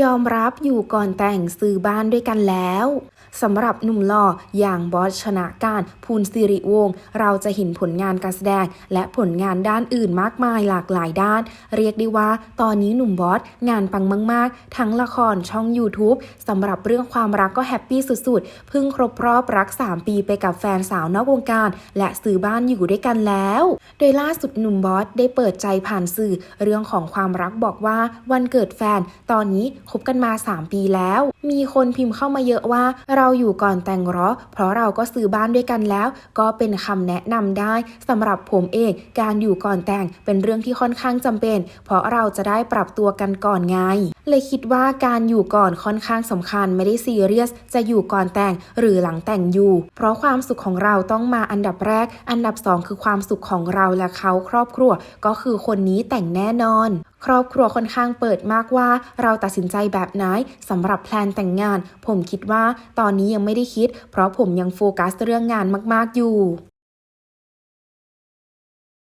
ยอมรับอยู่ก่อนแต่งซื้อบ้านด้วยกันแล้ว สำหรับหนุ่มหล่ออย่างบอสชนะการภูลสิริวงศ์เราจะเห็นผลงานการแสดง และผลงานด้านอื่นมากมายหลากหลายด้าน เรียกได้ว่า ตอนนี้หนุ่มบอสงานปังมาก ๆ ทั้งละครช่อง YouTube สำหรับเรื่องความรักก็แฮปปี้สุด ๆ เพิ่งครบรอบรัก 3 ปีไปกับแฟนสาวนอกวงการ และซื้อบ้านอยู่ด้วยกันแล้ว โดยล่าสุดหนุ่มบอสได้เปิดใจผ่านสื่อ เรื่องของความรักบอกว่าวันเกิดแฟน ตอนนี้คบกันมา 3 ปีแล้ว มีคนพิมพ์เข้ามาเยอะว่าเราราอยู่ก่อนแต่งหรอ เพราะเราก็ซื้อบ้านด้วยกันแล้ว ก็เป็นคำแนะนำได้สำหรับผมเอง การอยู่ก่อนแต่งเป็นเรื่องที่ค่อนข้างจำเป็น เพราะเราจะได้ปรับตัวกันก่อนไง เลยคิดว่าการอยู่ก่อนค่อนข้างสำคัญไม่ได้ซีเรียส จะอยู่ก่อนแต่งหรือหลังแต่งอยู่ เพราะความสุขของเราต้องมาอันดับแรก อันดับสองคือความสุขของเราและเขาครอบครัว ก็คือคนนี้แต่งแน่นอน ครอบครัวค่อนข้างเปิดมากว่า เราตัดสินใจแบบไหนสำหรับแพลนแต่งงาน ผมคิดว่าตอนนี้ยังไม่ได้คิด เพราะผมยังโฟกัสเรื่องงานมาก ๆ อยู่